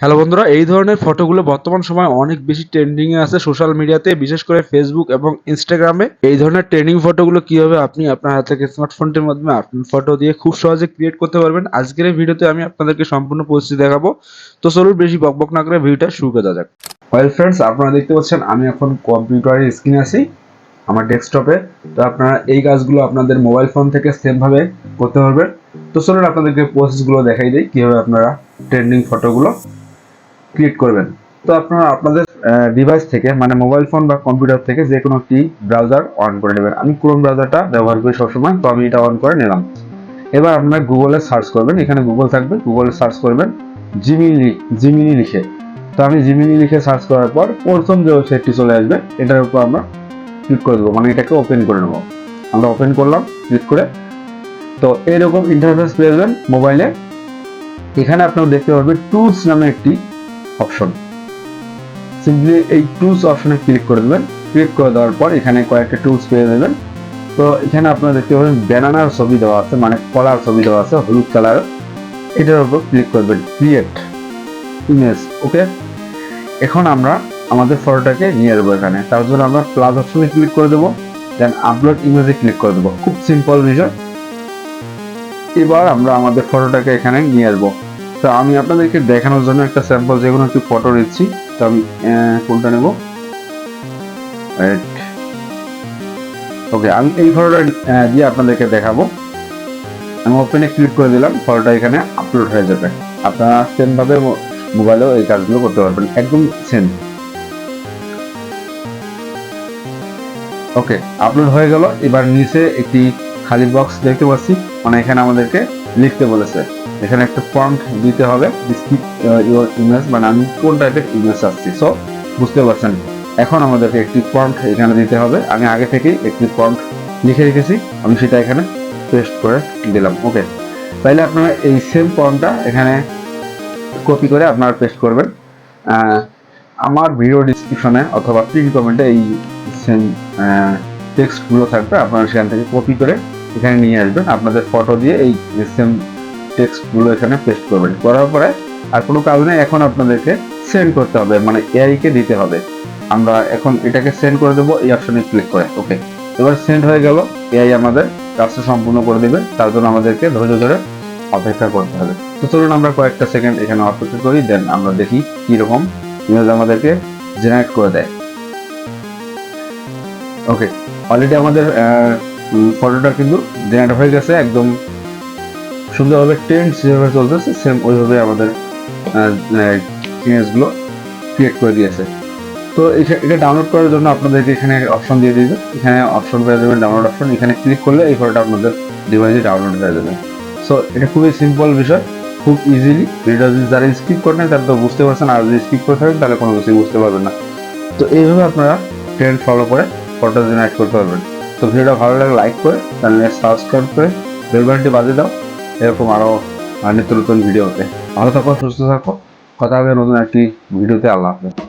Hello বন্ধুরা, এই ধরনের ফটোগুলো বর্তমান সময় অনেক বেশি ট্রেন্ডিং এ আছে সোশ্যাল মিডিয়াতে বিশেষ করে ফেসবুক এবং ইনস্টাগ্রামে এই ধরনের ট্রেন্ডিং ফটোগুলো কীভাবে আপনি আপনার হাতে থেকে স্মার্টফোনটির মাধ্যমে আপনার ফটো দিয়ে খুব সহজে ক্রিয়েট করতে পারবেন, আজকের এই ভিডিওতে আমি আপনাদেরকে সম্পূর্ণ পরিস্থিতি দেখাবো। তো চলুন বেশি বকবক না করে ভিডিওটা শুরু করা যাক। ওয়েল ফ্রেন্ডস আপনারা দেখতে পাচ্ছেন আমি এখন কম্পিউটারের স্ক্রিনে আছি, আমার ডেস্কটপে তো আপনারা এই কাজগুলো আপনাদের মোবাইল ফোন থেকে সেম ভাবে করতে পারবেন। তো চলুন আপনাদেরকে প্রসেসগুলো দেখাই দিই, কীভাবে আপনারা ট্রেন্ডিং ফটোগুলো ক্রিয়েট করবেন। তো আপনারা আপনাদের ডিভাইস থেকে মানে মোবাইল ফোন বা কম্পিউটার থেকে যে কোনো একটি ব্রাউজার অন করে নেবেন। আমি ক্রোম ব্রাউজারটা ব্যবহার করি সবসময়, তো আমি এটা অন করে নিলাম। এবার আপনারা গুগলে সার্চ করবেন। এখানে গুগল থাকবে গুগলে সার্চ করবেন জিমিনি জিমিনি লিখে। তো আমি জিমিনি লিখে সার্চ করার পর প্রথম যে ওয়েবসাইটটি চলে আসবে, এটার উপর আমরা ক্লিক করে দেবো। মানে এটাকে ওপেন করে নেব। আমরা ওপেন করলাম ক্লিক করে। তো এরকম ইন্টারফেস পেয়ে যাবেন মোবাইলে এখানে আপনারা দেখতে পারবেন টুলস নামে একটি অপশন। সিম্পলি এই টুলস অপশনে ক্লিক করে দেবেন। ক্লিক করে দেওয়ার পর এখানে কয়েকটা টুলস পেয়ে যাবেন। তো এখানে আপনারা দেখতে পাবেন ব্যানানার ছবি দেওয়া আছে মানে কলার ছবি দেওয়া আছে, হলুদ কালার এটার উপর ক্লিক করবেন ক্রিয়েট ইমেজ ওকে এখন আমরা আমাদের ফটোটাকে নিয়ে যাব এখানে। তার জন্য আমরা প্লাস অপশনে ক্লিক করে দেবো দেন আপলোড ইমেজে ক্লিক করে দেবো। খুব সিম্পল বিষয়। এবার আমরা আমাদের ফটোটাকে এখানে নিয়ে আসব। তো আমি আপনাদেরকে দেখানোর জন্য একটা স্যাম্পল যে কোনো একটি ফটো নিচ্ছি তো আমি কোনটা নেব? ওকে আমি এই ফটোটা দিয়ে আপনাদেরকে দেখাবো। আমি ওপেনে ক্লিক করে দিলাম ফটোটা এখানে আপলোড হয়ে যাবে। আপনারা সেম ভাবে মোবাইলেও এই কাজগুলো করতে পারবেন, একদম সেম ওকে আপলোড হয়ে গেল। এবার নিচে একটি খালি বক্স দেখতে পাচ্ছি। মানে এখানে আমাদেরকে লিখতে বলেছে। এখানে একটা প্রম্পট দিতে হবে স্কিপ ইউর ইমেজ মানে আমি কোন টাইপের ইমেজ আসছি। সো বুঝতে পারছেন? এখন আমাদেরকে একটি প্রম্পট এখানে দিতে হবে। আমি আগে থেকেই একটি প্রম্পট লিখে রেখেছি। আমি সেটা এখানে পেস্ট করে দিলাম। ওকে তাইলে আপনারা এই সেম প্রম্পটটা এখানে কপি করে আপনারা পেস্ট করবেন। আমার ভিডিও ডিসক্রিপশনে অথবা পিন কমেন্টে এই সেম টেক্সটগুলো থাকবে। আপনারা সেখান থেকে কপি করে এখানে নিয়ে আসবেন। আপনাদের ফটো দিয়ে এই সেম টেক্সটগুলো এখানে পেস্ট করবেন। করার পরে আর কোনো কাজ নেই, এখন আপনাদেরকে সেন্ড করতে হবে মানে এআই কে দিতে হবে। আমরা এখন এটাকে সেন্ড করে দেবো, এই অপশনে ক্লিক করে ওকে এবার সেন্ড হয়ে গেল এআই আমাদের কাজটা সম্পূর্ণ করে দেবে, তার জন্য আমাদেরকে ধৈর্য ধরে অপেক্ষা করতে হবে। তো চলুন আমরা কয়েকটা সেকেন্ড এখানে অপেক্ষা করি দেন আমরা দেখি কীরকম ইমেজ আমাদেরকে জেনারেট করে দেয়। ওকে অলরেডি আমাদের ফটোটা কিন্তু জেনারেট হয়ে গেছে, একদম সুন্দরভাবে ট্রেন্ড যেভাবে চলতেছে সেম ওইভাবে আমাদের ইমেজগুলো ক্রিয়েট করে দিয়েছে। তো এটা- ডাউনলোড করার জন্য আপনাদেরকে এখানে অপশন দিয়ে দিবে। এখানে অপশন পেয়ে যাবেন ডাউনলোড অপশন এখানে ক্লিক করলে এই ফটোটা আপনাদের ডিভাইসে ডাউনলোড হয়ে যাবে। সো এটা খুবই সিম্পল বিষয়। খুব ইজিলি ভিডিও যদি যারা স্কিপ করেন তারা তো বুঝতে পারছেন। আর যদি স্কিপ করে থাকেন, তাহলে কোনো কিছুই বুঝতে পারবেন না। তো এইভাবে আপনারা ট্রেন্ড ফলো করে ফটো জেনারেট করতে পারবেন। তো ভিডিওটা ভালো লাগলে লাইক করে চ্যানেলে সাবস্ক্রাইব করে বেল বাটনটি বাজিয়ে দাও। এরকম আরও নিত্য নতুন ভিডিওতে ভালো থাকো, সুস্থ থাকো। কথা হবে নতুন একটি ভিডিওতে আল্লাহ হাফেজ।